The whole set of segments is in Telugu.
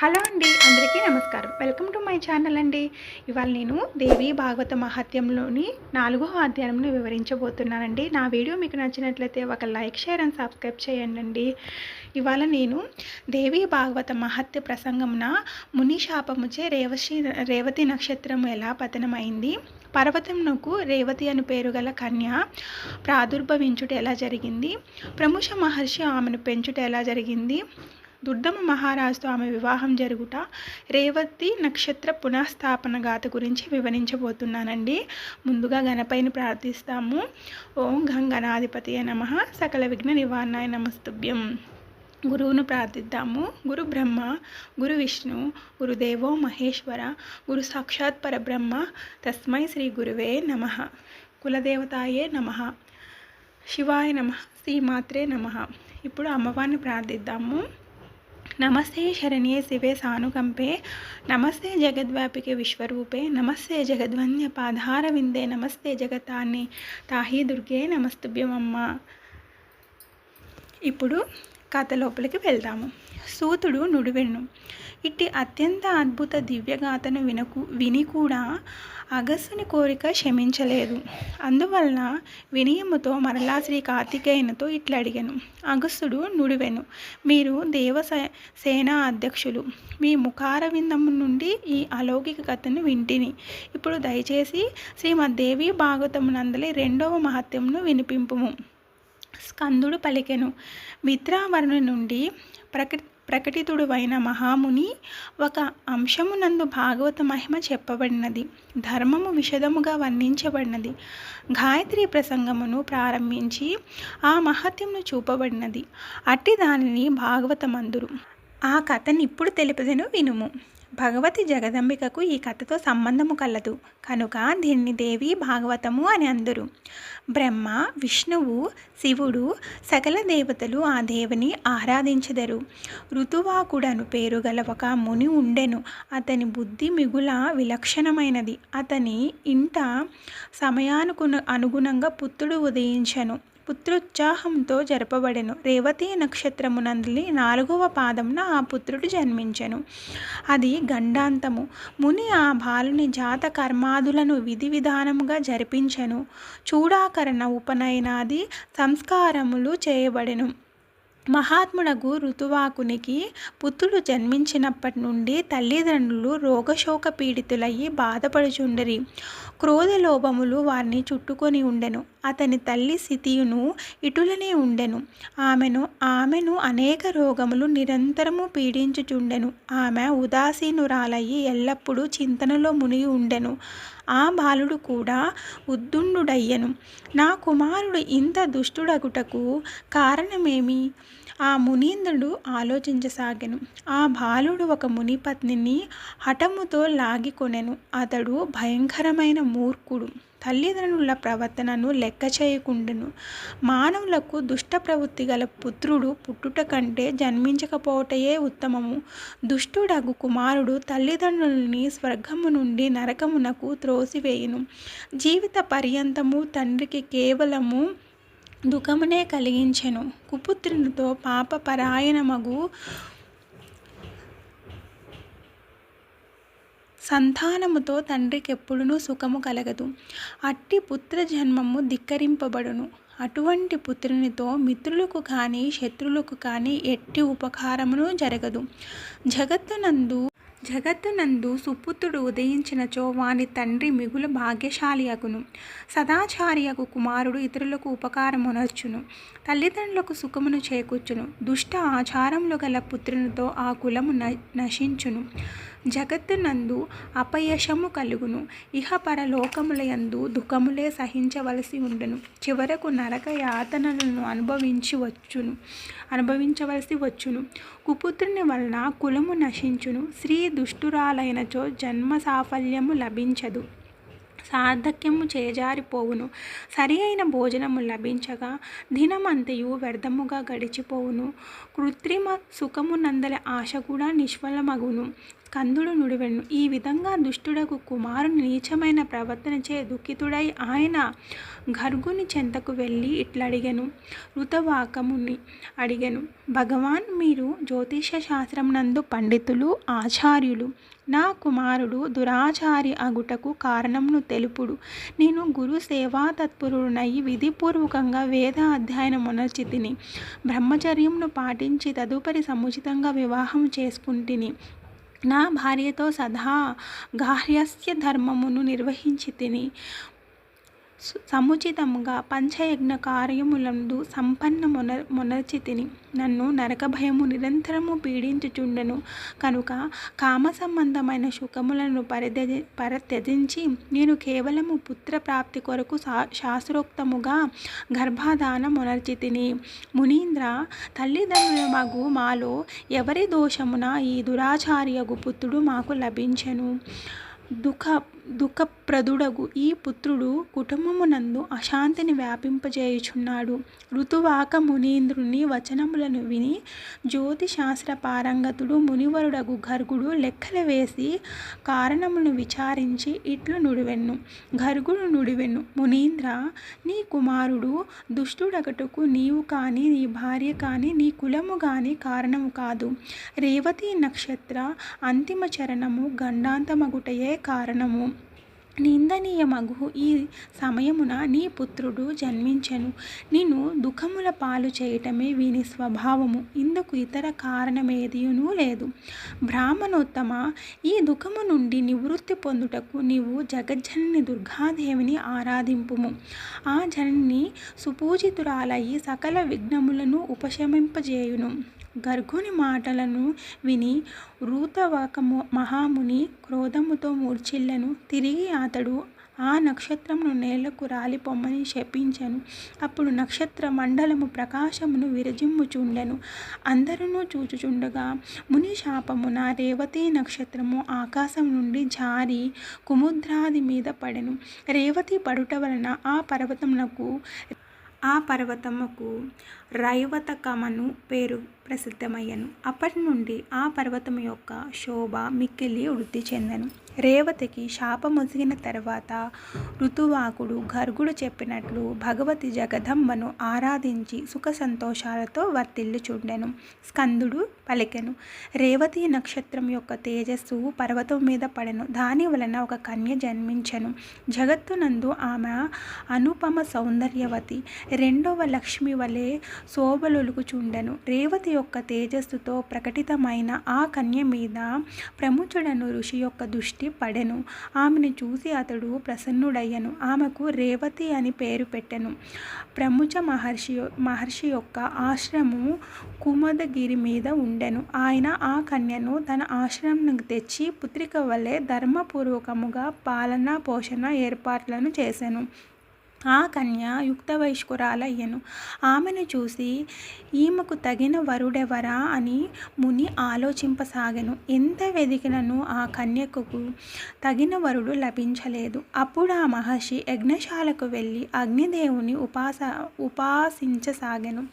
హలో అండి అందరికీ నమస్కారం. వెల్కమ్ టు మై ఛానల్ అండి. ఇవాళ నేను దేవి భాగవత మహత్యంలోని నాలుగో అధ్యాయంను వివరించబోతున్నానండి. నా వీడియో మీకు నచ్చినట్లయితే ఒక లైక్ షేర్ అండ్ సబ్స్క్రైబ్ చేయండి అండి ఇవాళ నేను దేవి భాగవత మహత్య ప్రసంగమున ముని శాపముచే రేవశి రేవతి నక్షత్రము ఎలా పతనమైంది పర్వతమునకు రేవతి అని పేరు గల కన్య ప్రాదుర్భవించుట ఎలా జరిగింది ప్రముష మహర్షి ఆమెను పెంచుట ఎలా జరిగింది దుర్దమ మహారాజుతో ఆమె వివాహం జరుగుట రేవతి నక్షత్ర పునఃస్థాపన గాథ గురించి వివరించబోతున్నానండి. ముందుగా గణపైని ప్రార్థిస్తాము. ఓం గంగనాధిపతి నమ. సకల విఘ్న నివారణాయ నమస్తుభ్యం. గురువును ప్రార్థిద్దాము. గురు బ్రహ్మ గురు విష్ణు గురుదేవో మహేశ్వర గురు సాక్షాత్ పరబ్రహ్మ తస్మై శ్రీ గురువే నమ. కులదేవతాయే నమ. శివాయ నమ. శ్రీమాత్రే నమ. ఇప్పుడు అమ్మవారిని ప్రార్థిద్దాము. నమస్తే శరణ్యే శివే సానుకంపే నమస్తే జగద్వ్యాపికే విశ్వరూపే నమస్తే జగద్వన్య పాధార విందే నమస్తే జగతాన్ని తాహీ దుర్గే నమస్తుభ్యమమ్మ. ఇప్పుడు కథ లోపలికి వెళ్దాము. సూతుడు నుడివెన్ను. ఇట్టి అత్యంత అద్భుత దివ్యగాథను వినకు విని కూడా అగస్సుని కోరిక క్షమించలేదు. అందువలన వినయముతో మరలా శ్రీ కార్తికేయునితో ఇట్లా అడిగాను. అగస్సుడు నుడివెను మీరు దేవ సేనా అధ్యక్షులు. మీ ముఖార విందము నుండి ఈ అలౌకిక కథను వింటిని. ఇప్పుడు దయచేసి శ్రీమద్దేవి భాగవతమునందలి రెండవ మహత్యమును వినిపింపుము. స్కందుడు పలికెను. మిత్రావరుని నుండి ప్రకటి ప్రకటితుడువైన మహాముని ఒక అంశమునందు భాగవత మహిమ చెప్పబడినది. ధర్మము విషదముగా వర్ణించబడినది. గాయత్రి ప్రసంగమును ప్రారంభించి ఆ మహత్యమును చూపబడినది. అట్టి దానిని భాగవతమందురు. ఆ కథని ఇప్పుడు తెలిపదను వినుము. భగవతి జగదంబికకు ఈ కథతో సంబంధము కలదు. కనుక దీన్ని దేవి భాగవతము అని అందరు. బ్రహ్మ విష్ణువు శివుడు సకల దేవతలు ఆ దేవుని ఆరాధించెదరు. ఋతువాకుడను పేరు గల ఒక ముని ఉండెను. అతని బుద్ధి మిగుల విలక్షణమైనది. అతని ఇంట సమయానుకు అనుగుణంగా పుత్రుడు ఉదయించను. పుత్రోత్సాహంతో జరపబడెను. రేవతి నక్షత్రమునందులి నాలుగవ పాదమున ఆ పుత్రుడు జన్మించెను. అది గండాంతము. ముని ఆ బాలుని జాత కర్మాదులను విధి విధానముగా జరిపించెను. చూడాకరణ ఉపనయనాది సంస్కారములు చేయబడెను. మహాత్ముడకు ఋతువాకునికి పుత్రుడు జన్మించినప్పటి నుండి తల్లిదండ్రులు రోగశోక పీడితులయ్యి బాధపడుచుండరి. క్రోధలోభములు వారిని చుట్టుకొని ఉండెను. అతని తల్లి స్థితియును ఇటులనే ఉండెను. ఆమెను ఆమెను అనేక రోగములు నిరంతరము పీడించుచుండెను. ఆమె ఉదాసీనురాలయ్యి ఎల్లప్పుడూ చింతనలో మునిగి ఉండెను. ఆ బాలుడు కూడా ఉద్దుండుడయ్యను. నా కుమారుడు ఇంత దుష్టుడగుటకు కారణమేమి? ఆ మునీంద్రుడు ఆలోచించసాగెను. ఆ బాలుడు ఒక మునిపత్నిని హఠముతో లాగికొనెను అతడు భయంకరమైన మూర్ఖుడు. తల్లిదండ్రుల ప్రవర్తనను లెక్క చేయకుండును. మానవులకు దుష్ట ప్రవృత్తి గల పుత్రుడు పుట్టుట కంటే జన్మించకపోవటయే ఉత్తమము. దుష్టుడగు కుమారుడు తల్లిదండ్రులని స్వర్గము నుండి నరకమునకు త్రోసివేయును. జీవిత పర్యంతము తండ్రికి కేవలము దుఃఖమునే కలిగించెను. కుపుత్రునితో పాప పరాయణమగు సంతానముతో తండ్రికి ఎప్పుడునూ సుఖము కలగదు. అట్టి పుత్ర జన్మము ధిక్కరింపబడును. అటువంటి పుత్రునితో మిత్రులకు కానీ శత్రులకు కానీ ఎట్టి ఉపకారమును జరగదు. జగత్తునందు జగత్తునందు సుపుత్రుడు ఉదయించినచో వాని తండ్రి మిగులు భాగ్యశాలి అగును. సదాచార్యకు కుమారుడు ఇతరులకు ఉపకారమునర్చును. తల్లిదండ్రులకు సుఖమును చేకూర్చును. దుష్ట ఆచారములు గల పుత్రునితో ఆ కులము నశించును. జగత్తునందు అపయశము కలుగును. ఇహ పరలోకములయందు దుఃఖములే సహించవలసి ఉండును. చివరకు నరక యాతనలను అనుభవించి వచ్చును. అనుభవించవలసి వచ్చును. కుపుత్రుని వలన కులము నశించును. స్త్రీ దుష్టురాలైనచో జన్మ సాఫల్యము లభించదు. సార్థక్యము చేజారిపోవును. సరి అయిన భోజనము లభించగా దినమంతయు వ్యర్థముగా గడిచిపోవును. కృత్రిమ సుఖము నందల ఆశ కూడా నిష్ఫలమగును. స్కందుడు నుడివెను ఈ విధంగా దుష్టుడకు కుమారుని నీచమైన ప్రవర్తనచే దుఃఖితుడై ఆయన గర్గుని చెంతకు వెళ్ళి ఇట్లడిగెను. ఋతవాకముని అడిగాను భగవాన్ మీరు జ్యోతిష శాస్త్రం నందు పండితులు ఆచార్యులు. నా కుమారుడు దురాచారి అగుటకు కారణంను తెలుపుడు. నేను గురు సేవా తత్పరుడునై విధిపూర్వకంగా వేద అధ్యయనమునర్చి తిని బ్రహ్మచర్యంను పాటించి తదుపరి సముచితంగా వివాహం చేసుకుంటుని. నా భార్యతో సదా గార్హస్య ధర్మమును నిర్వహించి తిని సముచితముగా పంచయజ్ఞ కార్యములందు సంపన్న మొన మొనర్చితిని. నన్ను నరక భయము నిరంతరము పీడించుచుండెను. కనుక కామ సంబంధమైన సుఖములను పరిత్యజి పరిత్యజించి నేను కేవలము పుత్ర ప్రాప్తి కొరకు శా శాస్త్రోక్తముగా గర్భాధాన మొనర్చితిని. మునీంద్ర తల్లిదండ్రుల మగు మాలో ఎవరి దోషమున ఈ దురాచార్యగు పుత్రుడు మాకు లభించెను. దుఃఖ దుఃఖప్రదుడగు ఈ పుత్రుడు కుటుంబమునందు అశాంతిని వ్యాపింపజేయుచున్నాడు. ఋతువాక మునీంద్రుని వచనములను విని జ్యోతిశాస్త్ర పారంగతుడు మునివరుడగు గర్గుడు లెక్కలు వేసి కారణమును విచారించి ఇట్లు నుడివెన్ను. గర్గుడు నుడివెన్ను మునీంద్ర నీ కుమారుడు దుష్టుడగటుకు నీవు కానీ నీ భార్య కానీ నీ కులము కానీ కారణము కాదు. రేవతి నక్షత్ర అంతిమ చరణము గండాంతమగుటయే కారణము. నిందనీయమగు ఈ సమయమున నీ పుత్రుడు జన్మించెను. నిన్ను దుఃఖముల పాలు చేయటమే వీని స్వభావము. ఇందుకు ఇతర కారణమేదియునూ లేదు. బ్రాహ్మణోత్తమ ఈ దుఃఖము నుండి నివృత్తి పొందుటకు నీవు జగజ్జనని దుర్గాదేవిని ఆరాధింపుము. ఆ జనని సుపూజితురాలయ్యి సకల విఘ్నములను ఉపశమింపజేయును. గర్గుని మాటలను విని రూతవాక మహాముని క్రోధముతో మూర్చిల్లను తిరిగి అతడు ఆ నక్షత్రమును నేలకు రాలిపొమ్మని శపించెను. అప్పుడు నక్షత్ర మండలము ప్రకాశమును విరజిమ్ముచుండెను. అందరూ చూచుచుండగా ముని శాపమున రేవతి నక్షత్రము ఆకాశం నుండి జారి కుముద్రాది మీద పడెను. రేవతి పడుట వలన ఆ పర్వతమునకు ఆ పర్వతముకు రైవతకమను పేరు ప్రసిద్ధమయ్యను. అప్పటి నుండి ఆ పర్వతం యొక్క శోభ మిక్కిలి వృద్ధి చెందను. రేవతికి శాపమొసిగిన తర్వాత ఋతువాకుడు గర్గుడు చెప్పినట్లు భగవతి జగదంబను ఆరాధించి సుఖ సంతోషాలతో వర్తిల్లు చూడెను. స్కందుడు పలికెను. రేవతి నక్షత్రం యొక్క తేజస్సు పర్వతం మీద పడెను. దాని వలన ఒక కన్య జన్మించెను. జగత్తునందు ఆమె అనుపమ సౌందర్యవతి. రెండవ లక్ష్మి వలె శోభలొలుకుచుండెను రేవతి యొక్క తేజస్సుతో ప్రకటితమైన ఆ కన్య మీద ప్రముచుడను ఋషి యొక్క దృష్టి పడెను. ఆమెను చూసి అతడు ప్రసన్నుడయ్యను. ఆమెకు రేవతి అని పేరు పెట్టెను. ప్రముచ మహర్షి మహర్షి యొక్క ఆశ్రము కుమదగిరి మీద ఉండెను. ఆయన ఆ కన్యను తన ఆశ్రమం తెచ్చి పుత్రిక వలె ధర్మపూర్వకముగా పాలన పోషణ ఏర్పాట్లను చేసెను. ఆ కన్య యుక్త వయస్కురాలయ్యను ఆమెను చూసి ఈమెకు తగిన వరుడెవరా అని ముని ఆలోచింపసాగెను. ఎంత వెదికినను ఆ కన్యకు తగిన వరుడు లభించలేదు. అప్పుడు ఆ మహర్షి యజ్ఞశాలకు వెళ్ళి అగ్నిదేవుని ఉపాస ఉపాసించసాగెను.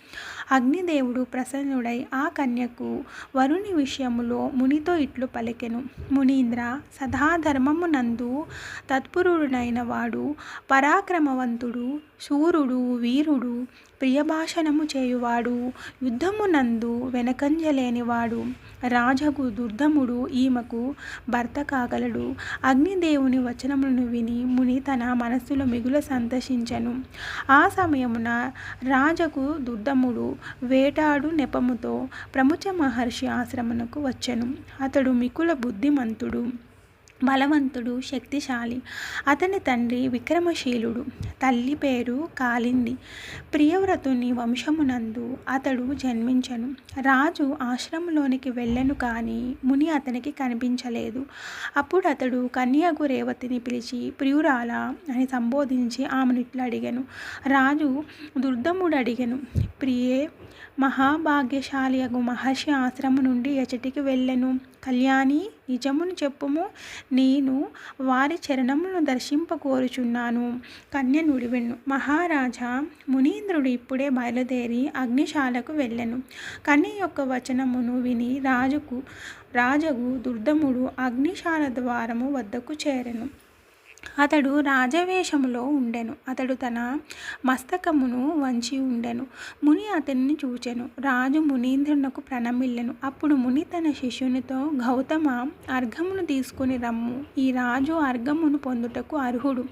అగ్నిదేవుడు ప్రసన్నుడై ఆ కన్యకు వరుని విషయములో మునితో ఇట్లు పలికెను. మునీంద్ర సదాధర్మమునందు తత్పురుడునైన వాడు పరాక్రమవంతుడు శూరుడు వీరుడు ప్రియభాషణము చేయువాడు యుద్ధమునందు వెనకంజలేనివాడు. రాజగు దుర్ధముడు ఈమెకు భర్త కాగలడు. అగ్నిదేవుని వచనములను విని ముని తన మనస్సులో మిగుల సంతోషించెను ఆ సమయమున రాజకు దుర్ధముడు వేటాడు నెపముతో ప్రముచ మహర్షి ఆశ్రమనకు వచ్చెను. అతడు మికుల బుద్ధిమంతుడు. బలవంతుడు శక్తిశాలి. అతని తండ్రి విక్రమశీలుడు. తల్లి పేరు కాలింది ప్రియవ్రతుని వంశమునందు అతడు జన్మించను. రాజు ఆశ్రమంలోనికి వెళ్ళను కానీ ముని అతనికి కనిపించలేదు. అప్పుడు అతడు కన్యాగు రేవతిని పిలిచి ప్రియురాల అని సంబోధించి ఆమెను ఇట్లా అడిగాను. రాజు దుర్దముడు అడిగాను ప్రియే మహాభాగ్యశాలియగు మహర్షి ఆశ్రమం నుండి ఎచటికి వెళ్ళను. కళ్యాణి నిజమును చెప్పుము. నేను వారి చరణములను దర్శింపకోరుచున్నాను. కన్య నుడివెన్ను. మహారాజా మునీంద్రుడు ఇప్పుడే బయలుదేరి అగ్నిశాలకు వెళ్ళెను. కన్య యొక్క వచనమును విని రాజుకు రాజగు దుర్దముడు అగ్నిశాల ద్వారము వద్దకు చేరెను. అతడు రాజవేషములో ఉండెను. అతడు తన మస్తకమును వంచి ఉండెను. ముని అతనిని చూచెను. రాజు మునీంద్రునకు ప్రణమిల్లెను. అప్పుడు ముని తన శిష్యునితో గౌతమ అర్ఘమును తీసుకుని రమ్ము. ఈ రాజు అర్ఘమును పొందుటకు అర్హుడు.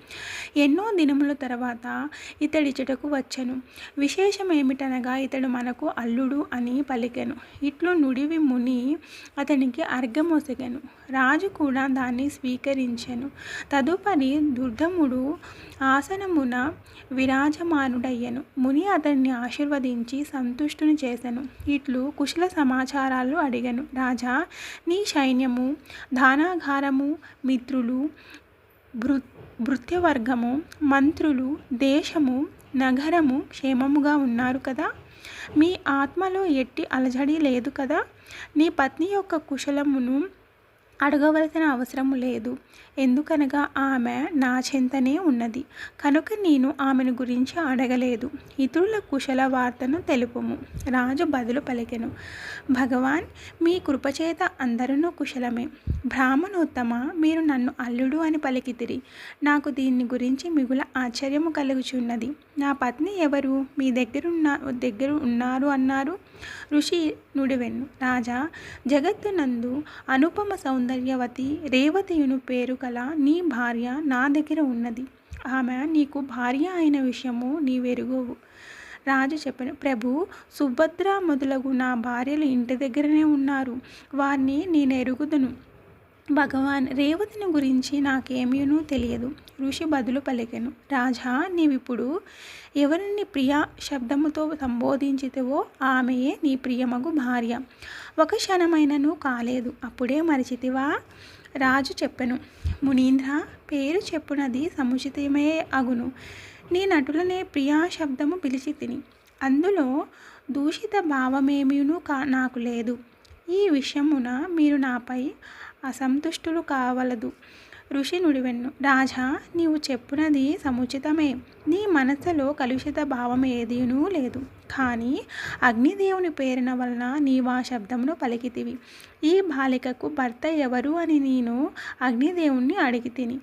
ఎన్నో దినముల తర్వాత ఇతడిచుటకు వచ్చెను. విశేషమేమిటనగా ఇతడు మనకు అల్లుడు అని పలికెను. ఇట్లు నుడివి ముని అతనికి అర్ఘమొసగెను. రాజు కూడా దాన్ని స్వీకరించెను. తదుపరి దుర్ధముడు ఆసనమున విరాజమానుడయ్యను. ముని అతన్ని ఆశీర్వదించి సంతుష్టుని చేసెను. ఇట్లు కుశల సమాచారాలు అడిగను. రాజా నీ సైన్యము ధానాగారము మిత్రులు భృ భృత్యవర్గము మంత్రులు దేశము నగరము క్షేమముగా ఉన్నారు కదా? మీ ఆత్మలో ఎట్టి అలజడి లేదు కదా? నీ పత్ని యొక్క కుశలమును అడగవలసిన అవసరం లేదు. ఎందుకనగా ఆమె నా చెంతనే ఉన్నది. కనుక నేను ఆమెను గురించి అడగలేదు. ఇతరుల కుశల వార్తను తెలుపుము. రాజు బదులు పలికెను. భగవాన్ మీ కృపచేత అందరూ కుశలమే. బ్రాహ్మణోత్తమ మీరు నన్ను అల్లుడు అని పలికితిరి. నాకు దీన్ని గురించి మిగుల ఆశ్చర్యము కలుగుచున్నది. నా పత్ని ఎవరు? మీ దగ్గరున్న దగ్గర ఉన్నారు అన్నారు ఋషి నుడివెన్ను. రాజా జగత్తునందు అనుపమ సౌందర్యవతి రేవతియును పేరు గల నీ భార్య నా దగ్గర ఉన్నది. ఆమె నీకు భార్య అయిన విషయము నీవెరుగవు. రాజు చెప్పిన ప్రభు సుభద్ర మొదలగు నా భార్యలు ఇంటి దగ్గరనే ఉన్నారు. వారిని నేను ఎరుగుదును భగవాన్ రేవతిని గురించి నాకేమీనూ తెలియదు. ఋషి బదులు పలికెను. రాజా నీవిప్పుడు ఎవరిని ప్రియ శబ్దముతో సంబోధించితేవో ఆమెయే నీ ప్రియమగు భార్య. ఒక క్షణమైనను కాలేదు. అప్పుడే మరిచితివా? రాజు చెప్పెను. మునీంద్ర పేరు చెప్పునది సముచితమే అగును. నీ నటులనే ప్రియా శబ్దము పిలిచి తిని అందులో దూషిత భావమేమీనూ కా నాకు లేదు. ఈ విషయమున మీరు నాపై అసంతుష్టులు కావలదు. ఋషి నుడివెన్ను రాజా నీవు చెప్పునది సముచితమే. నీ మనసులో కలుషిత భావం ఏదీనూ లేదు. కానీ అగ్నిదేవుని పేరున వలన నీవా శబ్దమును పలికితివి. ఈ బాలికకు భర్త ఎవరు అని నేను అగ్నిదేవుణ్ణి అడిగి తిని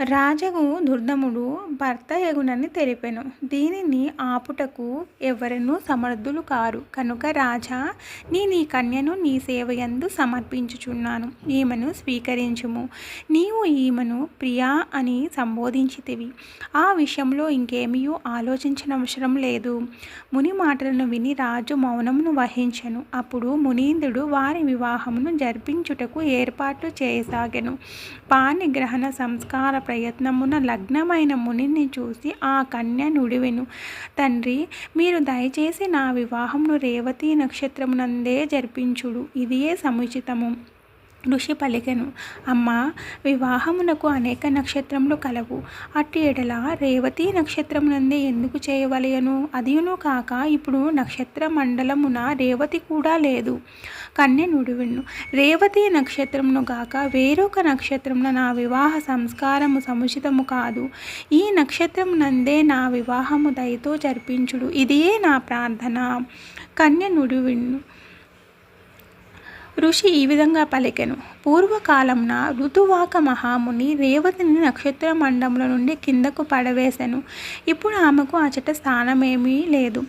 రాజగు దుర్దముడు భర్త ఎగునని తెలిపెను. దీనిని ఆపుటకు ఎవరనూ సమర్థులు కారు. కనుక రాజా నీ నీ కన్యను నీ సేవయందు సమర్పించుచున్నాను. ఈమెను స్వీకరించుము. నీవు ఈమెను ప్రియా అని సంబోధించితివి. ఆ విషయంలో ఇంకేమీ ఆలోచించిన అవసరం లేదు. ముని మాటలను విని రాజు మౌనమును వహించెను. అప్పుడు మునీంద్రుడు వారి వివాహమును జరిపించుటకు ఏర్పాట్లు చేయసాగెను. పాణిగ్రహణ సంస్కార ప్రయత్నమున లగ్నమైన మునిని చూసి ఆ కన్య నుడివెను. తండ్రి మీరు దయచేసి నా వివాహంను రేవతి నక్షత్రమునందే జరిపించుడు. ఇదియే సముచితము. ఋషి పలికెను. అమ్మ వివాహమునకు అనేక నక్షత్రములు కలవు. అట్టి ఎడల రేవతి నక్షత్రమునందే ఎందుకు చేయవలయను అదియును కాక ఇప్పుడు నక్షత్ర మండలమున రేవతి కూడా లేదు. కన్య నుడివెను రేవతి నక్షత్రమును గాక వేరొక నక్షత్రమున నా వివాహ సంస్కారము సముచితము కాదు. ఈ నక్షత్రమునందే నా వివాహము దయతో జరిపించుడు. ఇదియే నా ప్రార్థన. కన్య నుడివిన్ను. ఋషి ఈ విధంగా పలికెను. పూర్వకాలంన ఋతువాక మహాముని రేవతిని నక్షత్ర మండముల నుండి కిందకు పడవేశాను ఇప్పుడు ఆమెకు అచట స్థానమేమీ లేదు.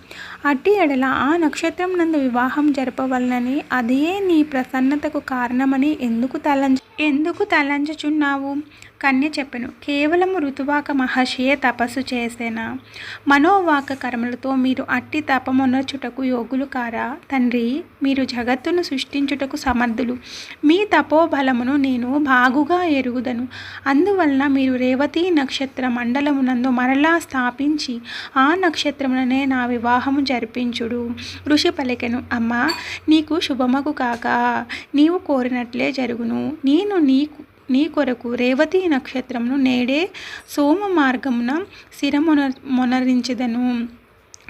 అట్టి ఎడల ఆ నక్షత్రం నందు వివాహం జరపవలనని అదే నీ ప్రసన్నతకు కారణమని ఎందుకు తలంచ ఎందుకు తలంచుచున్నావు? కన్య చెప్పెను. కేవలము ఋతువాక మహర్షియే తపస్సు చేసేనా? మనోవాక కర్మలతో మీరు అట్టి తపమొనర్చుటకు యోగులు కారా? తండ్రి మీరు జగత్తును సృష్టించుటకు సమర్థులు. మీ తపోబలమును నేను బాగుగా ఎరుగుదను. అందువలన మీరు రేవతి నక్షత్ర మండలమునందు మరలా స్థాపించి ఆ నక్షత్రముననే నా వివాహము జరిపించుడు. ఋషి పలికెను అమ్మా నీకు శుభమగు కాక నీవు కోరినట్లే జరుగును. నేను నీకు నీ కొరకు రేవతి నక్షత్రమును నేడే సోమ మార్గమున శిరమొన మొనరించదను.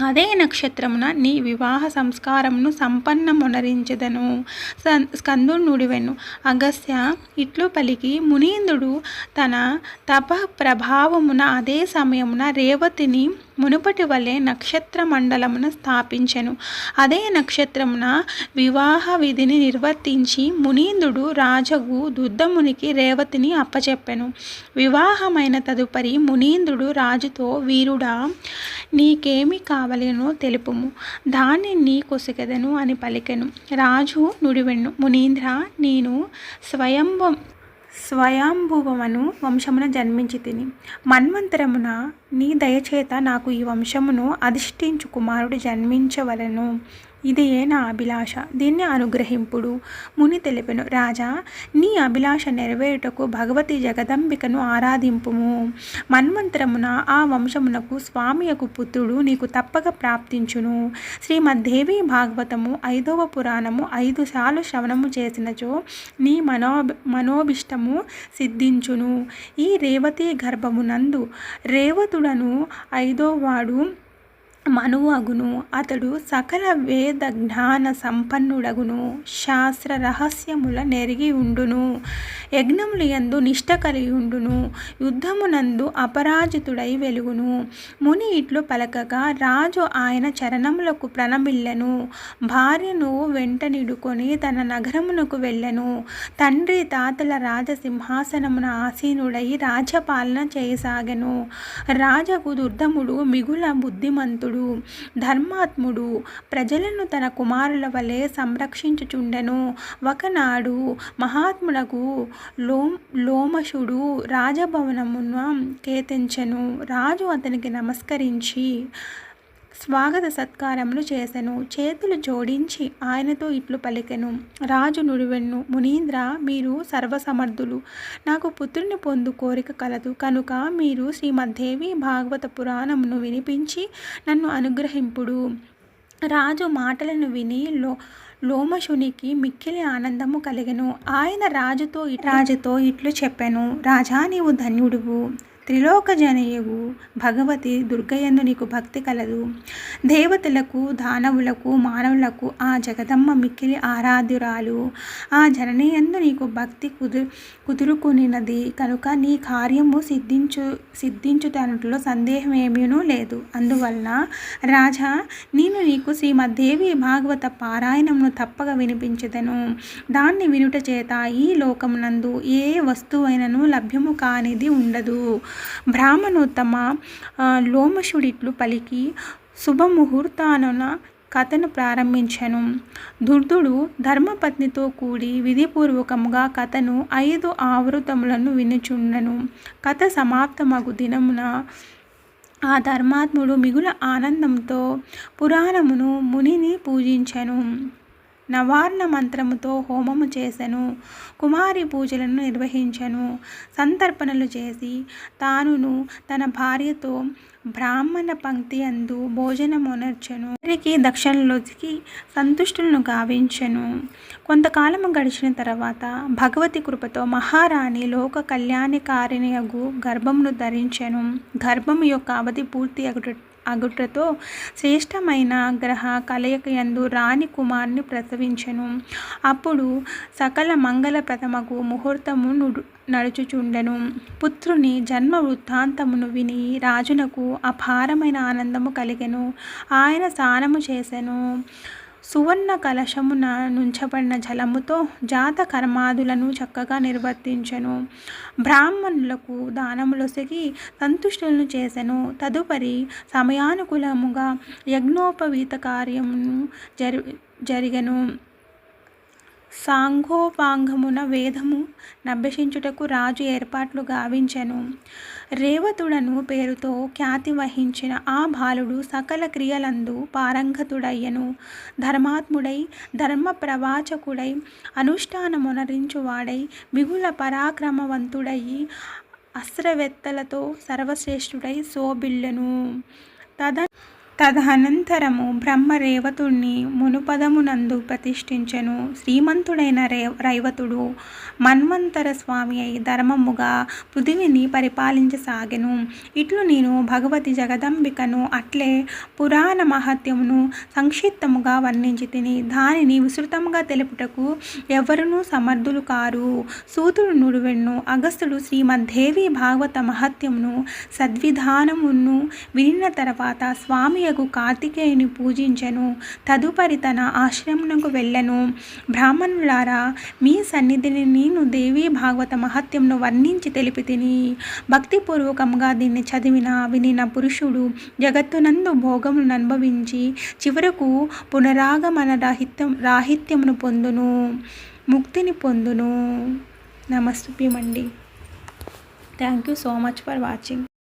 అదే నక్షత్రమున నీ వివాహ సంస్కారమును సంపన్నమునరించెదను. సన్- స్కందుడు నుడివెను. అగస్త్య ఇట్లు పలికి మునీంద్రుడు తన తప ప్రభావమున అదే సమయమున రేవతిని మునుపటి వలె నక్షత్ర మండలమున స్థాపించెను. అదే నక్షత్రమున వివాహ విధిని నిర్వర్తించి మునీందుడు రాజగు దుద్దమునికి రేవతిని అప్పచెప్పెను. వివాహమైన తదుపరి మునీందుడు రాజుతో వీరుడా నీకేమి కావలేనో తెలుపుము. దాన్ని నీ కొసగెదను అని పలికెను. రాజు నుడివెన్ను మునీంద్ర నేను స్వయంభం స్వయంభువమను వంశమున జన్మించి తిని. మన్వంతరమున నీ దయచేత నాకు ఈ వంశమును అధిష్ఠించు కుమారుడు జన్మించవలను. ఇదే నా అభిలాష దీన్ని అనుగ్రహింపుడు. ముని తెలిపెను రాజా నీ అభిలాష నెరవేరుటకు భగవతి జగదంబికను ఆరాధింపుము. మన్వంతరమున ఆ వంశమునకు స్వామియకు పుత్రుడు నీకు తప్పక ప్రాప్తించును. శ్రీమద్దేవి భాగవతము ఐదవ పురాణము ఐదు సార్లు శ్రవణము చేసినచో నీ మనో మనోభిష్టము సిద్ధించును. ఈ రేవతి గర్భమునందు రేవతుడను ఐదోవాడు మనువగును. అతడు సకల వేద జ్ఞాన సంపన్నుడగును శాస్త్ర రహస్యముల నెరిగి ఉండును. యజ్ఞములు యందు నిష్ట కలిగి ఉండును. యుద్ధమునందు అపరాజితుడై వెలుగును. ముని ఇట్లు పలకగా రాజు ఆయన చరణములకు ప్రణమిల్లెను. భార్యను వెంటనిడుకొని తన నగరమునకు వెళ్ళెను. తండ్రి తాతల రాజసింహాసనమున ఆసీనుడై రాజ్యపాలన చేయసాగెను. రాజకు దుర్ధముడు మిగుల బుద్ధిమంతుడు. ధర్మాత్ముడు. ప్రజలను తన కుమారుల వలె సంరక్షించుచుండెను. ఒకనాడు మహాత్ముడకు లో లోమశుడు రాజభవనమున కేతించెను. రాజు అతనికి నమస్కరించి స్వాగత సత్కారములు చేసెను. చేతులు జోడించి ఆయనతో ఇట్లు పలికెను. రాజు నుడివెన్ను మునీంద్ర మీరు సర్వసమర్థులు. నాకు పుత్రుని పొందు కోరిక కలదు. కనుక మీరు శ్రీమద్దేవి భాగవత పురాణమును వినిపించి నన్ను అనుగ్రహింపుడు రాజు మాటలను విని లో లోమశునికి మిక్కిలి ఆనందము కలిగెను. ఆయన రాజుతో రాజుతో ఇట్లు చెప్పెను. రాజా నీవు ధన్యుడువు. త్రిలోకజనయు భగవతి దుర్గయందు నీకు భక్తి కలదు. దేవతలకు దానవులకు మానవులకు ఆ జగదమ్మ మిక్కిలి ఆరాధ్యురాలు. ఆ జననీయందు నీకు భక్తి కుదు కుదురుకునినది. కనుక నీ కార్యము సిద్ధించు సిద్ధించుటలో సందేహమేమీనూ లేదు. అందువలన రాజా నేను నీకు శ్రీమద్దేవి భాగవత పారాయణమును తప్పక వినిపించదను. దాన్ని వినుట చేత ఈ లోకమునందు ఏ వస్తువైనను లభ్యము కానిది ఉండదు. బ్రాహ్మణోత్తమ లోమశుడిట్లు పలికి శుభముహూర్తానున కథను ప్రారంభించెను. దుర్దుడు ధర్మపత్నితో కూడి విధిపూర్వకముగా కథను ఐదు ఆవృతములను వినుచుండెను. కథ సమాప్తమగు దినమున ఆ ధర్మాత్ముడు మిగుల ఆనందంతో పురాణమును మునిని పూజించెను. నవార్ణ మంత్రముతో హోమము చేసెను. కుమారి పూజలను నిర్వహించెను. సంతర్పణలు చేసి తానును తన భార్యతో బ్రాహ్మణ పంక్తి అందు భోజనమునర్చెను. వారికి దక్షిణలోకి సంతుష్టులను గావించెను. కొంతకాలము గడిచిన తర్వాత భగవతి కృపతో మహారాణి లోక కళ్యాణకారిణియగు గర్భమును ధరించెను. గర్భము యొక్క అవధి పూర్తి అగుట అగుటతో శ్రేష్టమైన గ్రహ కలయిక యందు రాణి కుమార్ని ప్రసవించెను. అప్పుడు సకల మంగళప్రథమకు ముహూర్తము నడుచుచుండెను. పుత్రుని జన్మ వృత్తాంతమును విని రాజునకు అపారమైన ఆనందము కలిగెను. ఆయన స్నానము చేసెను. సువర్ణ కలశమున నుంచబడిన జలముతో జాత కర్మాదులను చక్కగా నిర్వర్తించెను. బ్రాహ్మణులకు దానములొసగి సంతుష్టులను చేసెను. తదుపరి సమయానుకూలముగా యజ్ఞోపవీత కార్యమును జరి జరిగను. సాంఘోపాంగమున వేదము నభ్యసించుటకు రాజు ఏర్పాట్లు గావించెను. రేవతుడను పేరుతో ఖ్యాతి వహించిన ఆ బాలుడు సకల క్రియలందు పారంగతుడయ్యను. ధర్మాత్ముడై ధర్మ ప్రవాచకుడై అనుష్ఠానమునరించువాడై మిగుల పరాక్రమవంతుడయి అస్త్రవేత్తలతో సర్వశ్రేష్ఠుడై శోభిల్లెను. తద తదనంతరము బ్రహ్మ రేవతుణ్ణి మునుపదమునందు ప్రతిష్ఠించెను. శ్రీమంతుడైన రే రైవతుడు మన్వంతర స్వామి అయి ధర్మముగా పృథివిని పరిపాలించసాగెను. ఇట్లు నేను భగవతి జగదంబికను అట్లే పురాణ మహత్యమును సంక్షిప్తముగా వర్ణించి తిని దానిని విస్తృతముగా తెలుపుటకు ఎవరునూ సమర్థులు కారు. సూతుడు నుడువెన్ను అగస్తుడు శ్రీమద్దేవి భాగవత మహత్యమును సద్విధానమును వినిన తర్వాత స్వామి యగు కార్తికేయుని పూజించను. తదుపరి తన ఆశ్రమంకు వెళ్ళను. బ్రాహ్మణులారా మీ సన్నిధిని నేను దేవీ భాగవత మహత్యంను వర్ణించి తెలిపి తిని భక్తిపూర్వకంగా దీన్ని చదివిన వినిన పురుషుడు జగత్తునందు భోగములను అనుభవించి చివరకు పునరాగమన రాహిత్యం రాహిత్యమును పొందును ముక్తిని పొందును. నమస్తుభ్యమండి thank you so much for watching